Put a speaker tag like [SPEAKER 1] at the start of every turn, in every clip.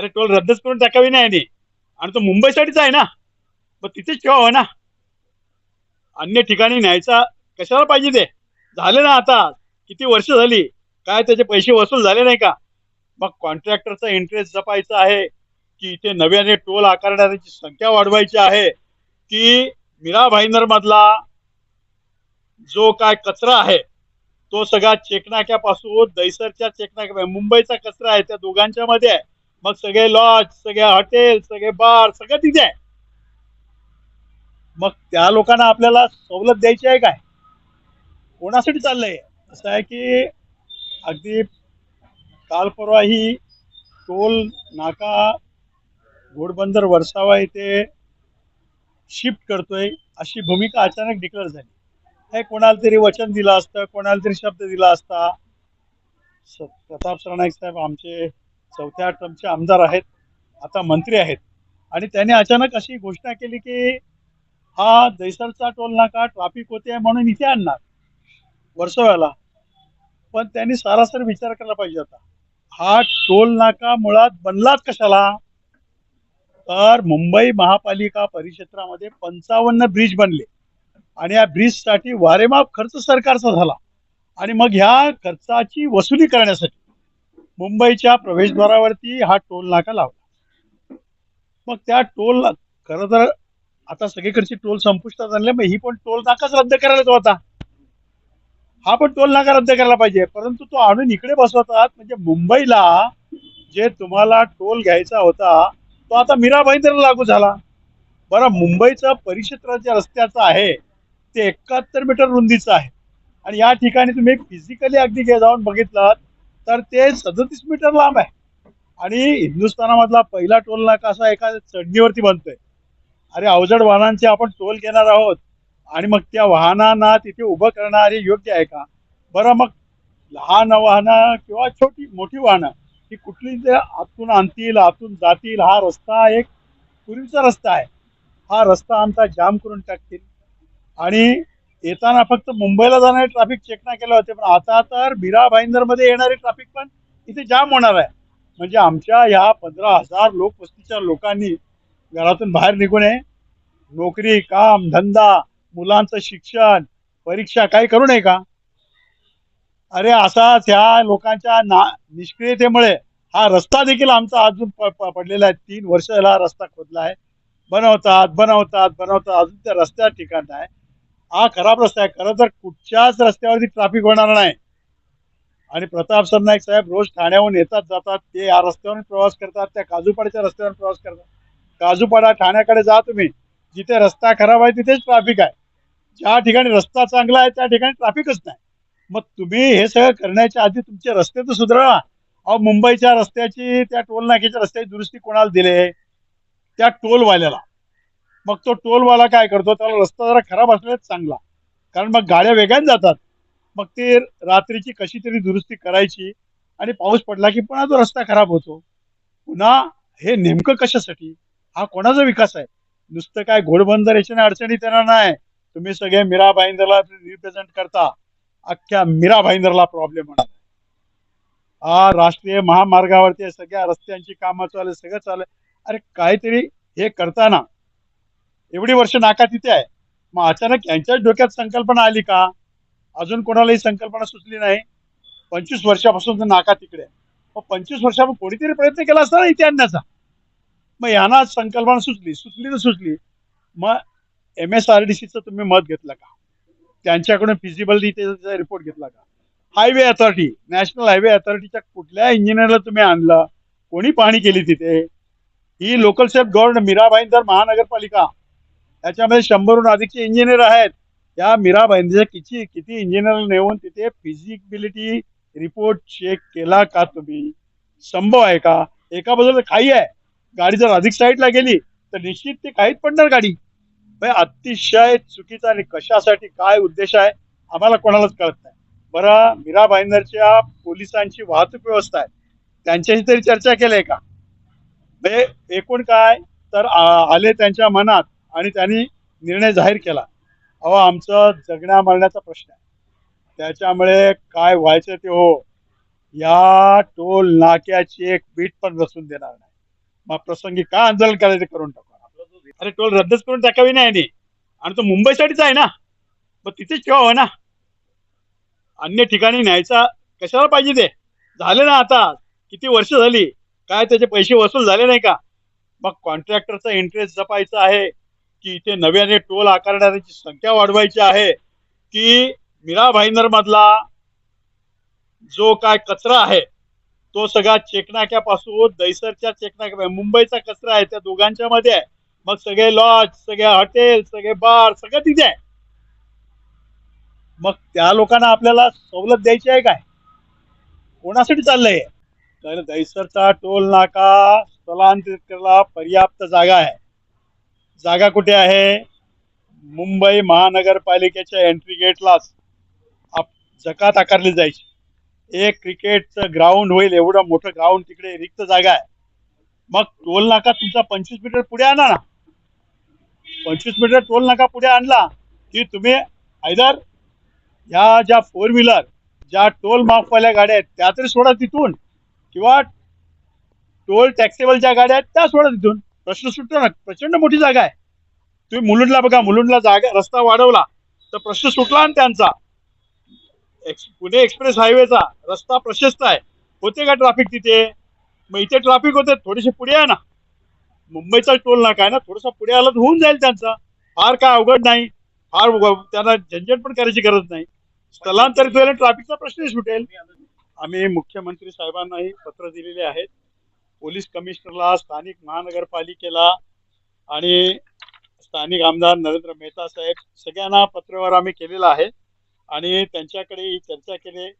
[SPEAKER 1] अरे टोल रद्दच करून टाकावी नाही आणि आणि तो मुंबईसाठीच आहे ना. मग तिथेच ठेवावं हो ना. अन्य ठिकाणी न्यायचा कशाला पाहिजे ते? झाले ना आता. किती वर्ष झाली? काय त्याचे पैसे वसूल झाले नाही का? मग कॉन्ट्रॅक्टरचा इंटरेस्ट जपायचा आहे की इथे नव्याने टोल आकारणाऱ्याची संख्या वाढवायची आहे की मीरा भाईंदर मधला जो काय कचरा आहे तो सगळा चेकनाक्यापासून दैसरच्या चेकनाक्या मुंबईचा कचरा आहे त्या दोघांच्या मध्ये आहे. मग सगळे लॉज सगळे हॉटेल सगळे बार सगळं तिथे आहे. मग त्या लोकांना आपल्याला सवलत द्यायची आहे काय? कोणासाठी चाललंय? असं आहे की अगदी काल परवा ही टोल नाका घोडबंदर वर्सावा येथे शिफ्ट करतोय अशी भूमिका अचानक डिक्लेअर झाली. हे कोणाला तरी वचन दिलं असतं कोणाला तरी शब्द दिला असता. प्रताप सरनाईक साहेब आमचे चौथ्या टर्मचे आमदार आहेत आता मंत्री आहेत. आणि त्याने अचानक अशी घोषणा केली की हा दैसरचा टोल नाका ट्राफिक होते म्हणून इथे आणणार वर्सोव्याला. पण त्यांनी सारासर विचार करायला पाहिजे होता. हा टोल नाका मुळात बनलाच कशाला? तर मुंबई महापालिका परिक्षेत्रामध्ये पंचावन्न ब्रिज बनले. आणि या ब्रिजसाठी वारेमाप खर्च सरकारचा झाला. आणि मग ह्या खर्चाची वसुली करण्यासाठी मुंबईच्या प्रवेशद्वारावरती हा टोल नाका लावला. मग त्या टोल खरं तर आता सगळीकडची टोल संपुष्टात आणले मग ही पण टोल नाकाच रद्द करायला होता हा पण टोल नाका रद्द करायला पाहिजे परंतु तो आणून इकडे बसवतात म्हणजे मुंबईला जे तुम्हाला टोल घ्यायचा होता तो आता मीरा भाईंदरला लागू झाला. बरं मुंबईचं परिक्षेत्राच्या रस्त्याचं आहे ते एकाहत्तर मीटर रुंदीचं आहे. आणि या ठिकाणी तुम्ही फिजिकली अगदी घे जाऊन बघितलात तर ते सदतीस मीटर लांब आहे. आणि हिंदुस्थानामधला पहिला टोल नाका असा एका चढणीवरती बनतोय. अरे अवजड वाहनांचे आपण टोल घेणार आहोत आणि मग त्या वाहनांना तिथे उभं करणारे योग्य आहे का? बरं मग लहान वाहनं किंवा छोटी मोठी वाहनं ही कुठली ते आतून आणतील आतून जातील हा रस्ता एक पूर्वीचा रस्ता आहे. हा रस्ता आमचा जाम करून टाकतील. आणि येताना फक्त मुंबईला जाणारे ट्रॅफिक चेक नाही केले होते पण आता तर बिरा भाईंदरमध्ये येणारे ट्रॅफिक पण इथे जाम होणार आहे. म्हणजे आमच्या ह्या पंधरा हजार लोकवस्तीच्या लोकांनी घरातून बाहेर निघू नये नोकरी काम धंदा मुलांचं शिक्षण परीक्षा काही करू नये का? अरे असाच ह्या लोकांच्या ना निष्क्रियतेमुळे हा रस्ता देखील आमचा अजून प- पडलेला आहे. तीन वर्ष हा रस्ता खोदला आहे. बनवतात बनवतात बनवतात. अजून त्या रस्त्या ठिकाण आहे हा खराब रस्ता आहे. खरं तर कुठच्याच रस्त्यावरती ट्रॅफिक होणार नाही. आणि प्रताप सरनाईक साहेब रोज ठाण्याहून येतात जातात. ते या रस्त्यावरून प्रवास करतात त्या काजूपाड्याच्या रस्त्यावर प्रवास करतात. काजूपाडा ठाण्याकडे जा तुम्ही. जिथे रस्ता खराब आहे तिथेच ट्रॅफिक आहे. ज्या ठिकाणी रस्ता चांगला आहे त्या ठिकाणी ट्रॅफिकच नाही. मग तुम्ही हे सगळं करण्याच्या आधी तुमचे रस्ते तर सुधारा. अहो मुंबईच्या रस्त्याची त्या टोल नाक्याच्या रस्त्याची दुरुस्ती कोणाला दिले? त्या टोलवाल्याला. मग तो टोलवाला काय करतो? त्याला रस्ता जरा खराब असलेलाच चांगला. कारण मग गाड्या वेगाने जातात. मग ते रात्रीची कशी तरी दुरुस्ती करायची आणि पाऊस पडला की पुन्हा तो रस्ता खराब होतो. पुन्हा हे नेमकं कशासाठी? हा कोणाचा विकास आहे? नुसतं काय घोडबंदर याच्याने अडचणी त्यांना नाही. तुम्ही सगळे मीरा भाईंदरला रिप्रेझेंट करता. अख्ख्या मीरा भाईंदरला प्रॉब्लेम होणार हा राष्ट्रीय महामार्गावरती सगळ्या रस्त्यांची कामं चालू सगळं चालू. अरे काहीतरी हे करताना एवढी वर्ष नाका तिथे आहे. मग अचानक यांच्याच डोक्यात संकल्पना आली का? अजून कोणालाही संकल्पना सुचली नाही. पंचवीस वर्षापासून नाका तिकडे मग पंचवीस वर्षापासून कोणीतरी प्रयत्न केला असता ना इथे आणण्याचा? मग यांना संकल्पना सुचली. सुचली तर सुचली. मग एम एस आर डी सीचं तुम्ही मत घेतलं का? त्यांच्याकडून फिजिबिलिटीचा रिपोर्ट घेतला का? हायवे अथॉरिटी नॅशनल हायवे अथॉरिटीच्या कुठल्या इंजिनियरला तुम्ही आणलं? कोणी पाहणी केली तिथे? ही लोकल सेल्फ गव्हर्नमेंट मीराबाईंदर महानगरपालिका. त्याच्यामध्ये शंभरहून अधिकचे इंजिनियर आहेत. त्या मीरा भाईंदरच्या किती किती इंजिनियर नेऊन तिथे फिजिबिलिटी रिपोर्ट चेक केला का तुम्ही? संभव आहे का? एका बाजूला काही आहे. गाडी जर अधिक साईडला गेली तर निश्चित ते काहीच पडणार गाडी. अतिशय चुकीचा आणि कशासाठी काय उद्देश आहे आम्हाला कोणालाच कळत नाही. बरं मीरा भाईंदरच्या पोलिसांची वाहतूक व्यवस्था आहे. त्यांच्याशी तरी चर्चा केली का? म्हणजे एकूण काय? तर आले त्यांच्या मनात. आणि त्यांनी निर्णय जाहीर केला. अहो आमचं जगण्या मरण्याचा प्रश्न आहे. त्याच्यामुळे काय व्हायचं ते हो या टोल नाक्याची एक बीट पण रचून देणार नाही. मग प्रसंगी काय आंदोलन करायचं करून टाकू अरे टोल रद्दच करून टाकावी नाही आणि तो मुंबईसाठीच आहे ना. मग तिथेच ठेवा हो ना. अन्य ठिकाणी न्यायचा कशाला पाहिजे ते? झाले ना आता. किती वर्ष झाली? काय त्याचे पैसे वसूल झाले नाही का? मग कॉन्ट्रॅक्टरचा इंटरेस्ट जपायचा आहे. की इथे नव्याने टोल आकारण्याची संख्या वाढवायची आहे की मीरा भाईंदर मधला जो काय कचरा आहे तो सगळा चेकनाक्यापासून दैसरच्या चेकनाक्या म्हणजे मुंबईचा कचरा आहे त्या दोघांच्या मध्ये आहे. मग सगळे लॉज सगळे हॉटेल सगळे बार सगळं तिथे आहे. मग त्या लोकांना आपल्याला सवलत द्यायची आहे काय? कोणासाठी चाललंय? तर दैसरचा टोल नाका स्थलांतरित करायला पर्याप्त जागा आहे. जागा कुठे आहे? मुंबई महानगरपालिकेच्या एंट्री गेटलाच आप- जकात आकारली जायची. एक क्रिकेटचं ग्राउंड होईल एवढं मोठं ग्राउंड तिकडे रिक्त जागा आहे. मग टोल नाका तुमचा पंचवीस मीटर पुढे आणा ना. पंचवीस मीटर टोल नाका पुढे आणला. की तुम्ही आयदर ह्या ज्या फोर व्हीलर ज्या टोल माफवाल्या गाड्या आहेत त्या तरी सोडा तिथून. किंवा टोल टॅक्सेबल ज्या गाड्या आहेत त्या सोडा तिथून. प्रश्न सुटतो ना प्रचंड मोठी जागा आहे. तुम्ही मुलुंडला बघा मुलुंडला जागा रस्ता वाढवला तर प्रश्न सुटला ना त्यांचा. एक्स- पुणे एक्सप्रेस हायवेचा रस्ता प्रशस्त आहे. होते का ट्रॅफिक तिथे? मग इथे ट्रॅफिक होते थोडेसे पुढे आहे ना. मुंबईचा टोल नाका आहे ना थोडासा पुढे आलं तर होऊन जाईल त्यांचा. फार काय अवघड नाही. फार त्यांना झंझट पण करायची गरज नाही. स्थलांतरित व्हायला ट्रॅफिकचा प्रश्न सुटेल. आम्ही मुख्यमंत्री साहेबांनाही पत्र दिलेले आहेत. पोलीस कमिशनरला स्थानिक महानगरपालिकेला आणि स्थानिक आमदार नरेंद्र मेहता साहेब सगळ्यांना पत्रव्यवहार आम्ही केलेला आहे. आणि त्यांच्याकडे ही चर्चा केली.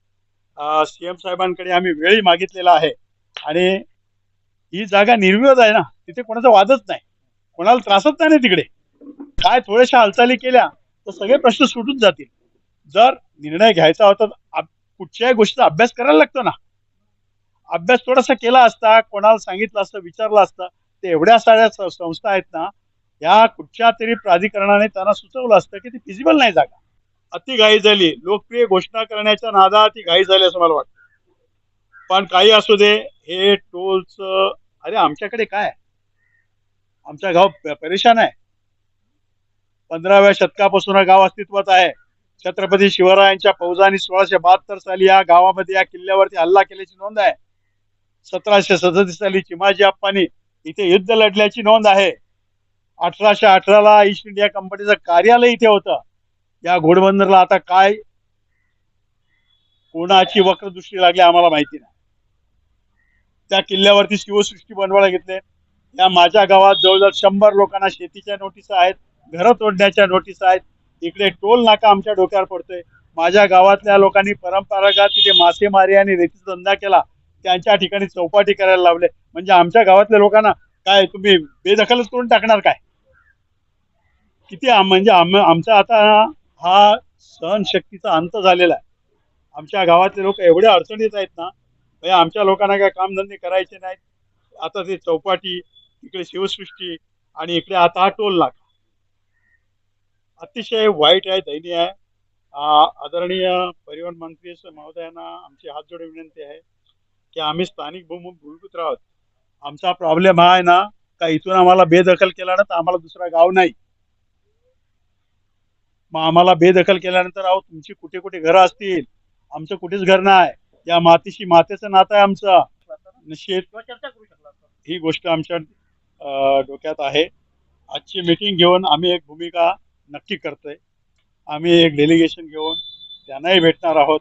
[SPEAKER 1] सी एम साहेबांकडे आम्ही वेळही मागितलेला आहे. आणि ही जागा निर्विरोध आहे ना तिथे कोणाचा वादच नाही. कोणाला त्रासच नाही ना तिकडे. काय थोड्याशा हालचाली केल्या तर सगळे प्रश्न सुटून जातील. जर निर्णय घ्यायचा होता तर कुठच्याही गोष्टीचा अभ्यास करायला लागतो ना. अभ्यास थोडासा केला असता कोणाला सांगितलं असतं विचारलं असतं ते एवढ्या साऱ्या संस्था आहेत ना या कुठच्या तरी प्राधिकरणाने त्यांना सुचवलं असतं की ती फिजिबल नाही जागा. अति घाई झाली. लोकप्रिय घोषणा करण्याच्या नादात ती घाई झाली असं मला वाटतं. पण काही असू दे हे टोलचं अरे आमच्याकडे काय आमचा गाव परेशान आहे. पंधराव्या शतकापासून हा गाव अस्तित्वात आहे. छत्रपती शिवरायांच्या फौजांनी सोळाशे बहात्तर साली या गावामध्ये या किल्ल्यावरती हल्ला केल्याची नोंद आहे. सतराशे सदतीस साली चिमाजी अप्पानी इथे युद्ध लढल्याची नोंद आहे. अठराशे अठराला ईस्ट इंडिया कंपनीचं कार्यालय इथे होतं. या घोडबंदरला आता काय कोणाची वक्रदृष्टी लागली आम्हाला माहिती नाही. त्या किल्ल्यावरती शिवसृष्टी बनवायला घेतले. या माझ्या गावात जवळजवळ शंभर लोकांना शेतीच्या नोटीस आहेत घरं तोडण्याच्या नोटीस आहेत. इकडे टोल नाका आमच्या डोक्यावर पडतोय. माझ्या गावातल्या लोकांनी परंपरागत तिथे मासेमारी आणि रेतीचा धंदा केला. त्यांच्या ठिकाणी चौपाटी करायला लावले. म्हणजे आमच्या गावातल्या लोकांना काय तुम्ही बेदखलच करून टाकणार काय? किती म्हणजे आम- आमचा आता हा सहनशक्तीचा अंत झालेला आहे. आमच्या गावातले लोक एवढ्या अडचणीत आहेत ना म्हणजे आमच्या लोकांना काय कामधंदे करायचे नाहीत. आता ते चौपाटी इकडे शिवसृष्टी आणि इकडे आता हा टोल नाका. अतिशय वाईट आहे दयनीय आहे. आदरणीय परिवहन मंत्री महोदयांना आमची हात जोडून विनंती आहे. की आम्ही स्थानिक भूमी भूमिपुत्र आहोत आमचा प्रॉब्लेम हा आहे ना का इथून आम्हाला बेदखल केला ना तर आम्हाला दुसरा गाव नाही. मग आम्हाला बेदखल केल्यानंतर अहो तुमची कुठे कुठे घरं असतील? आमचं कुठेच घर नाही. या मातीशी मातेचं नातं आहे आमचं. शेत ही गोष्ट आमच्या डोक्यात आहे. आजची मीटिंग घेऊन आम्ही एक भूमिका नक्की करतोय. आम्ही एक डेलिगेशन घेऊन त्यांनाही भेटणार आहोत.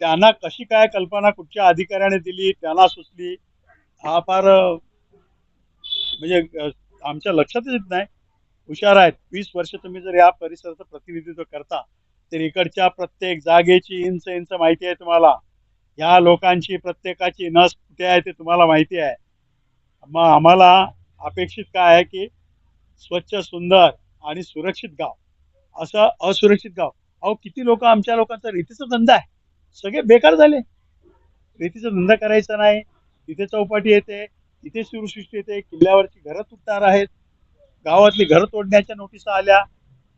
[SPEAKER 1] त्यांना कशी काय कल्पना कुठच्या अधिकाऱ्याने दिली त्यांना सुचली हा फार म्हणजे आमच्या लक्षातच येत नाही. हुशार आहेत. वीस वर्ष तुम्ही जर या परिसराचं प्रतिनिधित्व करता तर इकडच्या प्रत्येक जागेची इंच इंच माहिती आहे तुम्हाला. या लोकांची प्रत्येकाची नस कुठे आहे ते तुम्हाला माहिती आहे. मग आम्हाला अपेक्षित काय आहे की स्वच्छ सुंदर आणि सुरक्षित गाव. असं असुरक्षित गाव. अहो किती लोक आमच्या लोकांचा रीतीचा धंदा आहे. सगळे बेकार झाले. रेतीचा धंदा करायचा नाही. तिथे चौपाटी येते तिथे सुरसृष्टी येते किल्ल्यावरची घरं तुटणार आहेत. गावातली घरं तोडण्याच्या नोटिसा आल्या.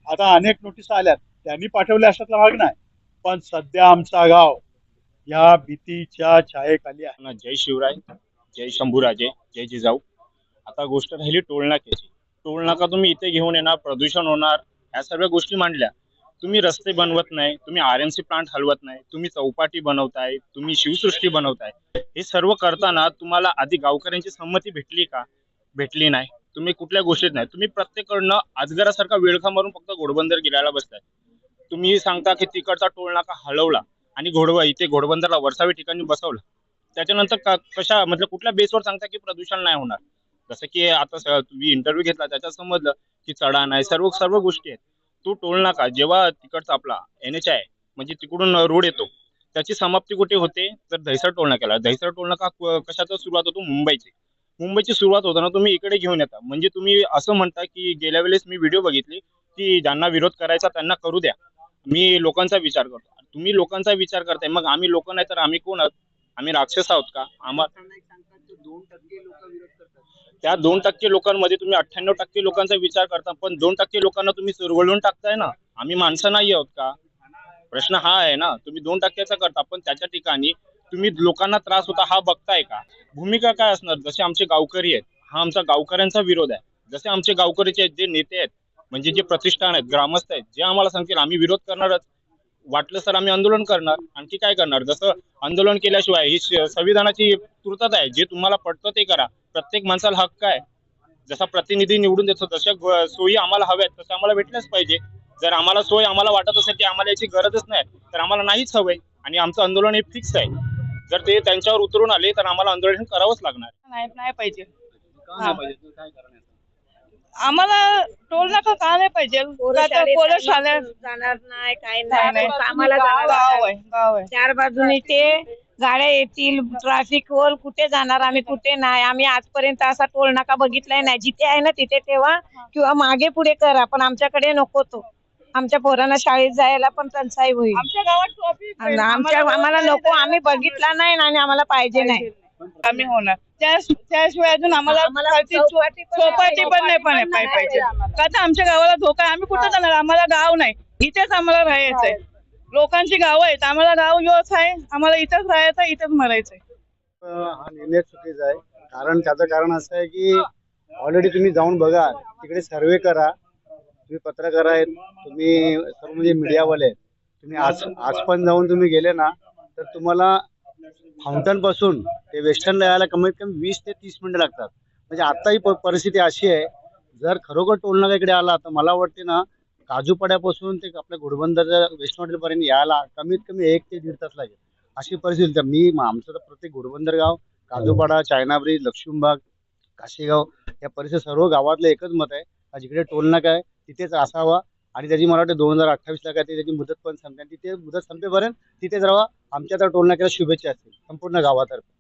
[SPEAKER 1] आता अनेक नोटिसा आल्यात. त्यांनी पाठवल्या अशातला भाग नाही. पण सध्या आमचा गाव या भीतीच्या छायेखाली आहे.
[SPEAKER 2] ना जय शिवराय जय शंभूराजे जय जिजाऊ. आता गोष्ट राहिली टोलनाक्याची. टोलनाका तुम्ही इथे घेऊन येणार प्रदूषण होणार ह्या सर्व गोष्टी मांडल्या. तुम्ही रस्ते बनवत नाही तुम्ही आर एम सी प्लांट हलवत नाही तुम्ही चौपाटी बनवताय तुम्ही शिवसृष्टी बनवताय. हे सर्व करताना तुम्हाला आधी गावकऱ्यांची संमती भेटली का? भेटली नाही. तुम्ही कुठल्या गोष्टीत नाही. तुम्ही प्रत्येकडनं अजगरासारखा वेळखा मारून फक्त घोडबंदर गिरायला बसताय. तुम्ही सांगता की तिकडचा टोल नाका हलवला आणि घोडवा इथे घोडबंदरला वरसावी ठिकाणी बसवलं. त्याच्यानंतर कशा मतलब कुठल्या बेसवर सांगता की प्रदूषण नाही होणार? जसं की आता तुम्ही इंटरव्ह्यू घेतला त्याच्यात समजलं की चढा नाही सर्व सर्व गोष्टी आहेत. तो टोल नाका. जेव्हा तिकडचा आपला एन एच आय म्हणजे तिकडून रोड येतो त्याची समाप्ती कुठे होते? तर दहिसर टोल नाक्याला. दहिसर टोल नाका क- कशाचा सुरुवात होतो? मुंबईची. मुंबईची सुरुवात होताना तुम्ही इकडे घेऊन येता. म्हणजे तुम्ही असं म्हणता की गेल्या वेळेस मी व्हिडिओ बघितली की ज्यांना विरोध करायचा त्यांना करू द्या. मी लोकांचा विचार करतो. तुम्ही लोकांचा विचार करताय. मग आम्ही लोक नाही तर आम्ही कोण आहोत? आम्ही राक्षस आहोत का? आम्हाला त्या दोन टक्के लोकांमध्ये तुम्ही अठ्ठ्याण्णव टक्के लोकांचा विचार करता पण दोन टक्के लोकांना तुम्ही चुरगळून टाकताय ना? आम्ही माणसं नाही आहोत का? प्रश्न हा आहे ना तुम्ही दोन टक्क्याचा करता पण त्याच्या ठिकाणी तुम्ही लोकांना त्रास होता हा बघताय का? भूमिका काय असणार? जसे आमचे गावकरी आहेत हा आमचा गावकऱ्यांचा विरोध आहे. जसे आमचे गावकरीचे जे नेते आहेत म्हणजे जे प्रतिष्ठान आहेत ग्रामस्थ आहेत जे आम्हाला सांगतील आम्ही विरोध करणारच. वाटलं तर आम्ही आंदोलन करणार आणखी काय करणार? जसं आंदोलन केल्याशिवाय ही संविधानाची पूर्तता आहे जे तुम्हाला पटतं ते करा. प्रत्येक माणसाला हक्क आहे जसा प्रतिनिधी निवडून देतो तशा ग- सोयी आम्हाला हव्यात तसं आम्हाला भेटल्याच पाहिजे. जर आम्हाला सोय आम्हाला वाटत असेल की आम्हाला याची गरजच नाही तर आम्हाला नाहीच हवंय. आणि आमचं आंदोलन हे फिक्स आहे. जर ते त्यांच्यावर उतरून आले तर आम्हाला आंदोलन करावंच लागणार.
[SPEAKER 3] नाही नाही पाहिजे. आम्हाला टोल नाका का नाही पाहिजे? पोरं शाळेत
[SPEAKER 4] जाणार नाही काही
[SPEAKER 3] नाही.
[SPEAKER 4] आम्हाला
[SPEAKER 3] गाव गाव आहे गाव आहे.
[SPEAKER 4] चार बाजूनी ते गाड्या येतील ट्रॅफिक वर कुठे जाणार आम्ही कुठे नाही. आम्ही आजपर्यंत असा टोल नाका बघितलाय नाही. जिथे आहे ना तिथे ठेवा किंवा मागे पुढे करा पण आमच्याकडे नको तो. आमच्या पोरांना शाळेत जायला पण टंचाई होईल.
[SPEAKER 3] आमच्या गावात
[SPEAKER 4] आमच्या आम्हाला नको. आम्ही बघितला नाही आणि आम्हाला पाहिजे नाही.
[SPEAKER 3] आम्ही होणार. त्या- त्याशिवाय अजून आम्हाला
[SPEAKER 4] चौपाटी पण
[SPEAKER 3] नाही पण पाहिजे. तर आमच्या गावाला धोका आम्ही कुठे जाणार? आम्हाला गाव नाही. इथेच आम्हाला राहायचंय लोकांची गावं आहेत. आम्हाला गाव योच आहे. आम्हाला इथेच राहायचं इथेच मरायचंय
[SPEAKER 5] हा निर्णय चुकीचा आहे. कारण त्याचं कारण असं आहे की ऑलरेडी तुम्ही जाऊन बघा. तिकडे सर्वे करा. तुम्ही पत्रकार आहेत. तुम्ही सर्व म्हणजे मीडियावाले आहेत. तुम्ही आज आज पण जाऊन तुम्ही गेले ना तर तुम्हाला फाउंटनपासून ते वेस्टर्नला यायला कमीत कमी वीस ते तीस मिनिटं लागतात. म्हणजे आता ही प- परिस्थिती अशी आहे जर खरोखर टोलनाका इकडे आला तर मला वाटते ना काजूपाड्यापासून ते आपल्या घोडबंदरच्या वेस्ट हॉटेलपर्यंत यायला कमीत कमी एक ते दीड तास लागेल. अशी परिस्थिती तर मी आमचं तर प्रत्येक घोडबंदर गाव काजूपाडा चायना ब्रिज लक्ष्मीबाग काशीगाव या परिसर सर्व गावातलं एकच मत आहे. जिकडे टोलनाका आहे तिथेच असावा. आणि त्याची मला वाटतं दोन हजार अठ्ठावीसला काय त्याची मुदत पण संपते आणि तिथे मुदत संपेपर्यंत तिथेच राहा. आमच्या तर टोलनाक्याला शुभेच्छा असतील. संपूर्ण गावातर्फे.